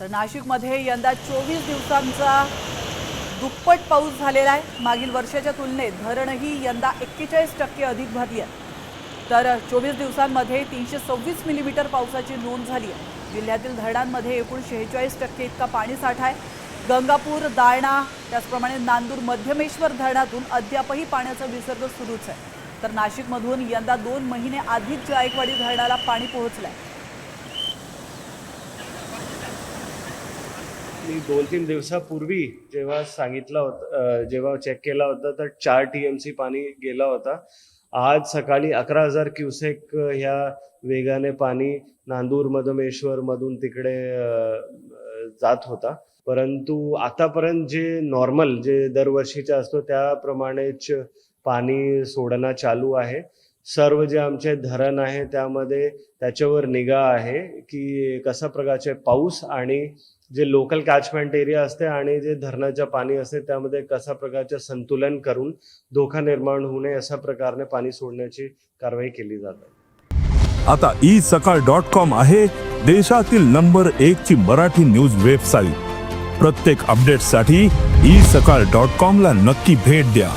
तर नाशिकमध्ये यंदा चोवीस दिवसांचा दुप्पट पाऊस झालेला आहे. मागील वर्षाच्या तुलनेत धरणही यंदा एक्केचाळीस टक्के अधिक भरली आहे. तर चोवीस दिवसांमध्ये तीनशे सव्वीस मिलीमीटर पावसाची नोंद झाली आहे. जिल्ह्यातील धरणांमध्ये एकूण शेहेचाळीस टक्के इतका पाणीसाठा आहे. गंगापूर दारणा त्याचप्रमाणे नांदूर मध्यमेश्वर धरणातून अद्यापही पाण्याचा विसर्ग सुरूच आहे. तर नाशिकमधून यंदा दोन महिने आधीच जायकवाडी धरणाला पाणी पोहोचलं आहे मी दोन तीन दिवसापूर्वी जेव्हा सांगितलं होतं जेव्हा चेक केला होता तर चार टी एम सी पाणी गेला होता. आज सकाळी अकरा हजार क्युसेक ह्या वेगाने पाणी नांदूर मधमेश्वर मधून तिकडे जात होता. परंतु आतापर्यंत जे नॉर्मल जे दरवर्षीचे असतो त्याप्रमाणेच पाणी सोडणं चालू आहे. सर्व जे आमचे धरण आहे त्यामध्ये त्याच्यावर निगा आहे की कशा प्रकारचे पाऊस आणि जे लोकल कॅचमेंट एरिया असते आणि जे धरणाच्या पाणी असते त्यामध्ये कशा प्रकारचे संतुलन करून धोका निर्माण होऊ नये अशा प्रकारे पाणी सोडण्याची कारवाई केली जाते. आता ई सकाळ डॉट कॉम आहे देशातील नंबर एक ची मराठी न्यूज वेबसाईट प्रत्येक अपडेटसाठी ई सकाळ डॉट कॉम ला नक्की भेट द्या.